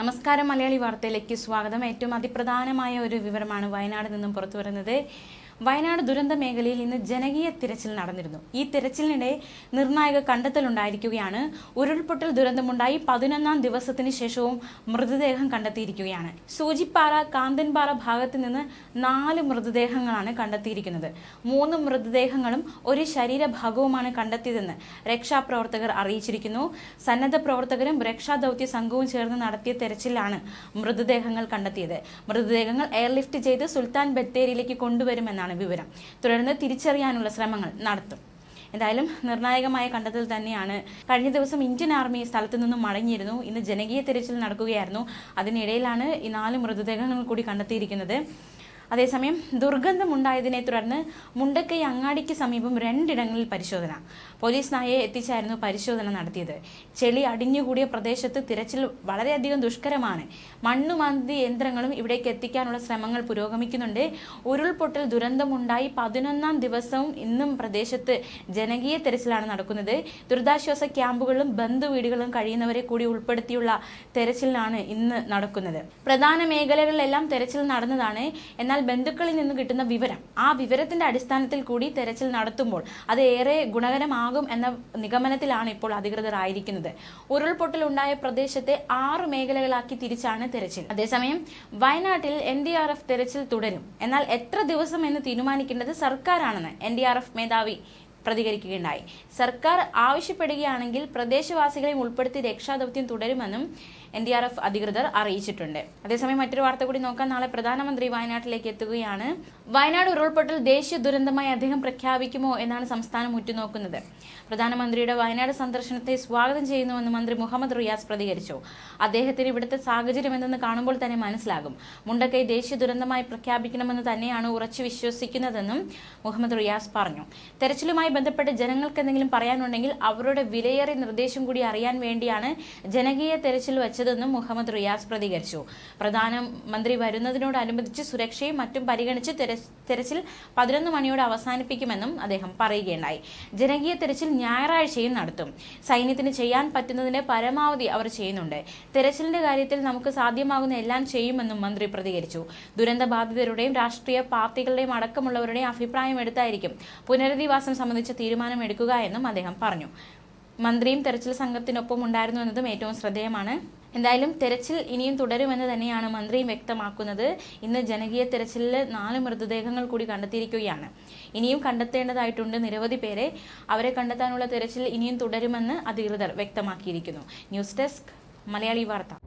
നമസ്കാരം മലയാളി വാർത്തയിലേക്ക് സ്വാഗതം. ഏറ്റവും അതിപ്രധാനമായ ഒരു വിവരമാണ് വയനാട് നിന്നും പുറത്തു വരുന്നത് വയനാട് ദുരന്ത മേഖലയിൽ ഇന്ന് ജനകീയ തിരച്ചിൽ നടന്നിരുന്നു. ഈ തിരച്ചിലിനിടെ നിർണായക കണ്ടെത്തലുണ്ടായിരിക്കുകയാണ്. ഉരുൾപൊട്ടൽ ദുരന്തമുണ്ടായി പതിനൊന്നാം ദിവസത്തിന് ശേഷവും മൃതദേഹം കണ്ടെത്തിയിരിക്കുകയാണ്. സൂചിപ്പാറ കാന്തൻപാറ ഭാഗത്ത് നിന്ന് നാല് മൃതദേഹങ്ങളാണ് കണ്ടെത്തിയിരിക്കുന്നത്. മൂന്ന് മൃതദേഹങ്ങളും ഒരു ശരീരഭാഗവുമാണ് കണ്ടെത്തിയതെന്ന് രക്ഷാപ്രവർത്തകർ അറിയിച്ചിരിക്കുന്നു. സന്നദ്ധ പ്രവർത്തകരും രക്ഷാദൌത്യ സംഘവും ചേർന്ന് നടത്തിയ തെരച്ചിലാണ് മൃതദേഹങ്ങൾ കണ്ടെത്തിയത്. മൃതദേഹങ്ങൾ എയർലിഫ്റ്റ് ചെയ്ത് സുൽത്താൻ ബത്തേരിയിലേക്ക് കൊണ്ടുവരുമെന്നാണ് വിവരം. തുടർന്ന് തിരിച്ചറിയാനുള്ള ശ്രമങ്ങൾ നടത്തും. എന്തായാലും നിർണായകമായ കണ്ടെത്തൽ തന്നെയാണ്. കഴിഞ്ഞ ദിവസം ഇന്ത്യൻ ആർമി സ്ഥലത്ത് നിന്നും മടങ്ങിയിരുന്നു. ഇന്ന് ജനകീയ തിരച്ചിൽ നടക്കുകയായിരുന്നു. അതിനിടയിലാണ് ഈ നാല് മൃതദേഹങ്ങൾ കൂടി കണ്ടെത്തിയിരിക്കുന്നത്. അതേസമയം ദുർഗന്ധമുണ്ടായതിനെ തുടർന്ന് മുണ്ടക്കൈ അങ്ങാടിക്ക് സമീപം രണ്ടിടങ്ങളിൽ പരിശോധന. പോലീസ് നായയെ എത്തിച്ചായിരുന്നു പരിശോധന നടത്തിയത്. ചെളി അടിഞ്ഞുകൂടിയ പ്രദേശത്ത് തിരച്ചിൽ വളരെയധികം ദുഷ്കരമാണ്. മണ്ണുമാന്തി യന്ത്രങ്ങളും ഇവിടേക്ക് എത്തിക്കാനുള്ള ശ്രമങ്ങൾ പുരോഗമിക്കുന്നുണ്ട്. ഉരുൾപൊട്ടൽ ദുരന്തമുണ്ടായി പതിനൊന്നാം ദിവസവും ഇന്നും പ്രദേശത്ത് ജനകീയ തെരച്ചിലാണ് നടക്കുന്നത്. ദുരിതാശ്വാസ ക്യാമ്പുകളും ബന്ധുവീടുകളും കഴിയുന്നവരെ കൂടി ഉൾപ്പെടുത്തിയുള്ള തെരച്ചിലാണ് ഇന്ന് നടക്കുന്നത്. പ്രധാന മേഖലകളിലെല്ലാം തെരച്ചിൽ നടന്നതാണ്. എന്നാൽ ബന്ധുക്കളിൽ നിന്ന് കിട്ടുന്ന വിവരം ആ വിവരത്തിന്റെ അടിസ്ഥാനത്തിൽ കൂടി തെരച്ചിൽ നടത്തുമ്പോൾ അത് ഏറെ ഗുണകരമാകും എന്ന നിഗമനത്തിലാണ് ഇപ്പോൾ അധികൃതർ ആയിരിക്കുന്നത്. ഉരുൾപൊട്ടൽ ഉണ്ടായ പ്രദേശത്തെ ആറ് മേഖലകളാക്കി തിരിച്ചാണ് തെരച്ചിൽ. അതേസമയം വയനാട്ടിൽ എൻ ഡി ആർ എഫ് തെരച്ചിൽ തുടരും. എന്നാൽ എത്ര ദിവസം എന്ന് തീരുമാനിക്കേണ്ടത് സർക്കാരാണെന്ന് എൻ ഡി ആർ എഫ് മേധാവി പ്രതികരിക്കുകയുണ്ടായി. സർക്കാർ ആവശ്യപ്പെടുകയാണെങ്കിൽ പ്രദേശവാസികളെയും ഉൾപ്പെടുത്തി രക്ഷാദൗത്യം തുടരുമെന്നും എൻ ഡി ആർ എഫ് അധികൃതർ അറിയിച്ചിട്ടുണ്ട്. അതേസമയം മറ്റൊരു വാർത്ത കൂടി നോക്കാൻ നാളെ പ്രധാനമന്ത്രി വയനാട്ടിലേക്ക് എത്തുകയാണ്. വയനാട് ഉരുൾപൊട്ടൽ ദേശീയ ദുരന്തമായി അദ്ദേഹം പ്രഖ്യാപിക്കുമോ എന്നാണ് സംസ്ഥാനം ഉറ്റുനോക്കുന്നത്. പ്രധാനമന്ത്രിയുടെ വയനാട് സന്ദർശനത്തെ സ്വാഗതം ചെയ്യുന്നുവെന്ന് മന്ത്രി മുഹമ്മദ് റിയാസ് പ്രതികരിച്ചു. അദ്ദേഹത്തിന് ഇവിടുത്തെ സാഹചര്യം എന്തെന്ന് കാണുമ്പോൾ തന്നെ മനസ്സിലാകും. മുണ്ടക്കൈ ദേശീയ ദുരന്തമായി പ്രഖ്യാപിക്കണമെന്ന് തന്നെയാണ് ഉറച്ചു വിശ്വസിക്കുന്നതെന്നും മുഹമ്മദ് റിയാസ് പറഞ്ഞു. തെരച്ചിലുമായി ബന്ധപ്പെട്ട് ജനങ്ങൾക്ക് എന്തെങ്കിലും പറയാനുണ്ടെങ്കിൽ അവരുടെ വിലയേറിയ നിർദ്ദേശം കൂടി അറിയാൻ വേണ്ടിയാണ് ജനകീയ തെരച്ചിൽ വെച്ചതെന്നും മുഹമ്മദ് റിയാസ് പ്രതികരിച്ചു. പ്രധാനമന്ത്രി വരുന്നതിനോടനുബന്ധിച്ച് സുരക്ഷയും മറ്റും പരിഗണിച്ച് തെരച്ചിൽ പതിനൊന്ന് മണിയോടെ അവസാനിപ്പിക്കുമെന്നും അദ്ദേഹം പറയുകയുണ്ടായി. ജനകീയ തെരച്ചിൽ ഞായറാഴ്ചയും നടത്തും. സൈന്യത്തിന് ചെയ്യാൻ പറ്റുന്നതിന് പരമാവധി അവർ ചെയ്യുന്നുണ്ട്. തെരച്ചിലിന്റെ കാര്യത്തിൽ നമുക്ക് സാധ്യമാകുന്ന എല്ലാം ചെയ്യുമെന്നും മന്ത്രി പ്രതികരിച്ചു. ദുരന്ത ബാധിതരുടെയും രാഷ്ട്രീയ പാർട്ടികളുടെയും അടക്കമുള്ളവരുടെയും അഭിപ്രായം എടുത്തായിരിക്കും പുനരധിവാസം സംബന്ധിച്ച തീരുമാനം എടുക്കുക എന്നും അദ്ദേഹം പറഞ്ഞു. മന്ത്രിയും തെരച്ചിൽ സംഘത്തിനൊപ്പം ഉണ്ടായിരുന്നു എന്നതും ഏറ്റവും ശ്രദ്ധേയമാണ്. എന്തായാലും തെരച്ചിൽ ഇനിയും തുടരുമെന്ന് തന്നെയാണ് മന്ത്രിയും വ്യക്തമാക്കുന്നത്. ഇന്ന് ജനകീയ തെരച്ചിലിൽ നാല് മൃതദേഹങ്ങൾ കൂടി കണ്ടെത്തിയിരിക്കുകയാണ്. ഇനിയും കണ്ടെത്തേണ്ടതായിട്ടുണ്ട് നിരവധി പേരെ. അവരെ കണ്ടെത്താനുള്ള തെരച്ചിൽ ഇനിയും തുടരുമെന്ന് അധികൃതർ വ്യക്തമാക്കിയിരിക്കുന്നു. ന്യൂസ് ഡെസ്ക് മലയാളി വാർത്ത.